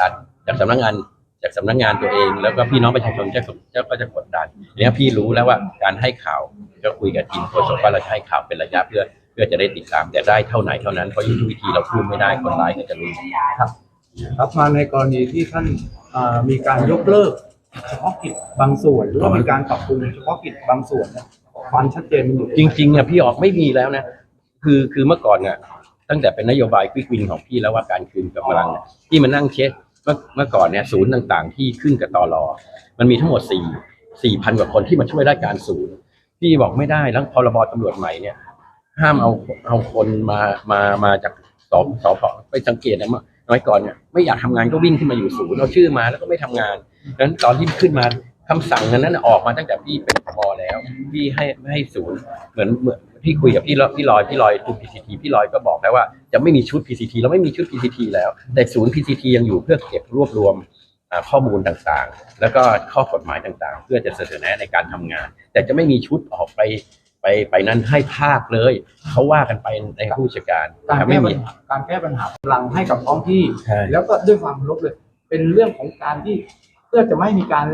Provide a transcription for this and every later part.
ดัน จากสำนักงานจากสำนักงานตัวเอง แล้วก็พี่น้องประชาชนจะจะก็จะกดดันเนี่ยพี่รู้แล้วว่าการให้ข่าวก็คุยกับทีมโฆษกว่าเราจะให้ข่าวเป็นระยะเพื่อเพื่อจะได้ติดตามแต่ได้เท่าไหนเท่านั้นเพราะยุทธวิธีเราพูดไม่ได้คนร้ายก็จะรู้ครับมาในกรณีที่ท่านเอ่อมีการยกเลิกเฉพาะกิจบางส่วนหรือว่ามีการปรับปรุงเฉพาะกิจบางส่วนเนี่ยความชัดเจนมันอยู่จริงๆเนี่ยพี่ออกไม่มีแล้วนะคือคือเมื่อก่อนเนี่ยตั้งแต่เป็นนโยบายควิกวินของพี่แล้วว่าการคืนกำลังเนี่ยที่มานั่งเช็ค เมื่อเมื่อก่อนเนี่ยศูนย์ต่างๆ ที่ขึ้นกับตอรอมันมีทั้งหมดสี่สี่พันกว่าคนที่มาช่วยราชการศูนย์พี่บอกไม่ได้แล้วพรบตำรวจใหม่เนี่ย ห้ามเอาเอาคนมามามาจากสอสอพไปสังเกตนะเมื่อน้อยก่อนเนี่ยไม่อยากทำงานก็วิ่งขึ้นมาอยู่ศูนย์เอาชื่อมาแล้วก็ไม่ทำงานดังนั้นตอนที่ขึ้นมา คำสั่งนั้นนะออกมาตั้งแต่พี่เป็นพอแล้ว พี่ให้ไม่ให้ศูนย์เหมือนเหมือนพี่คุยกับพี่ลอยพี่ลอยพี่ลอยทูพีซีทีพี่ลอยก็บอกแล้วว่าจะไม่มีชุด PCT เราไม่มีชุด PCT แล้ว แต่ศูนย์ PCT ยังอยู่เพื่อเก็บรวบรวมอ่าข้อมูลต่างๆ แล้วก็ข้อกฎหมายต่างๆ เพื่อจะเสนอแนะในการทำงาน แต่จะไม่มีชุดออกไปไปไปนั้นให้ภาคเลย เขาว่ากันไปในผู้จัดการการแต่แก้ไม่ปัมีญหาการแก้ปัญหาพลังให้กับท้องที่ใช่แล้วก็ด้วยความเคารพเลย เป็นเรื่องของการที่เพื่อจะไม่มีการ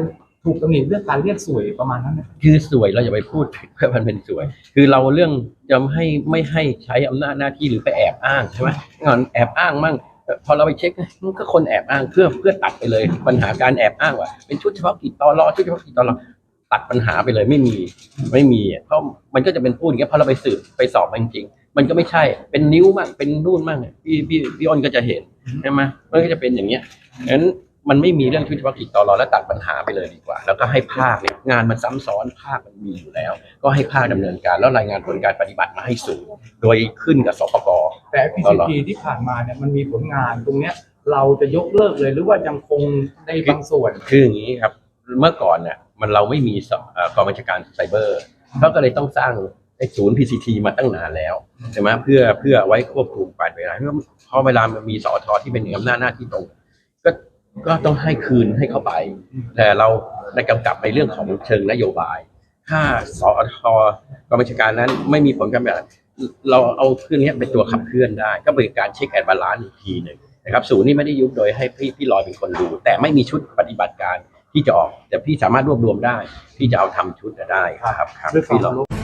ถูกตำหนิเรื่องการเรียกสวยประมาณนั้นนะคือสวยเราอย่าไปพูดเพื่อมันเป็นสวย คือเราเรื่องจะให้ไม่ให้ใช้อำนาจหน้าที่หรือไปแอบอ้างใช่ไหมงอนแอบอ้างมั่งพอเราไปเช็คมันก็คนแอบอ้างเพื่อเพื่อตัดไปเลย ปัญหาการแอบอ้างว่าเป็นชุดเฉพาะกิจตอรอชุดเฉพาะกิจตอรอตัดปัญหาไปเลยไม่มีไม่มีเพราะมันก็จะเป็นพูดอย่างเงี้ยพอเราไปสืบไปสอบมันจริงๆมันก็ไม่ใช่เป็นนิ้วมั่งเป็นนู่นมั่งพี่พี่พี่อ้นก็จะเห็นใช่ไหมมันก็จะเป็นอย่างเงี้ยงั้น มันไม่มีเรื่องชุดเฉพาะกิจตอรอแล้วตัดปัญหาไปเลยดีกว่า แล้วก็ให้ภาคเนี่ยงานมันซ้ำซ้อนภาคมันมีอยู่แล้ว ก็ให้ภาคดำเนินการ แล้วรายงานผลการปฏิบัติมาให้สูงโดยขึ้นกับสปก แต่ PCT ที่ผ่านมาเนี่ยมันมีผลงานตรงเนี้ยเราจะยกเลิกเลยหรือว่ายังคงในบางส่วน คืออย่างนี้ครับ เมื่อก่อนเนี่ยมันเราไม่มีสเอ่อกองบัญชาการไซเบอร์เขาก็เลยต้องสร้างไอ้ศูนย์ PCT มาตั้งนานแล้วใช่ไหมเพื่อเพื่อไว้ควบคุมการเวลาเพราะพอเวลามันมีสอทที่เป็นอำนาจหน้าที่ตรง ก็ต้องให้คืนให้เขาไป แต่เราในกำกับในเรื่องของเชิงนโยบาย ถ้าสอทกองบัญชาการนั้นไม่มีผลการแบบเราเอาเครื่องนี้เป็นตัวขับเคลื่อนได้ ก็เป็นการเช็คแอนบาลานซ์อีกทีหนึ่งนะครับศูนย์นี่ไม่ได้ยุบโดยให้พี่พี่ลอยเป็นคนดู แต่ไม่มีชุดปฏิบัติการที่จะออก แต่พี่สามารถรวบรวมได้พี่จะเอาทำชุดได้ครับครับพี่ลอย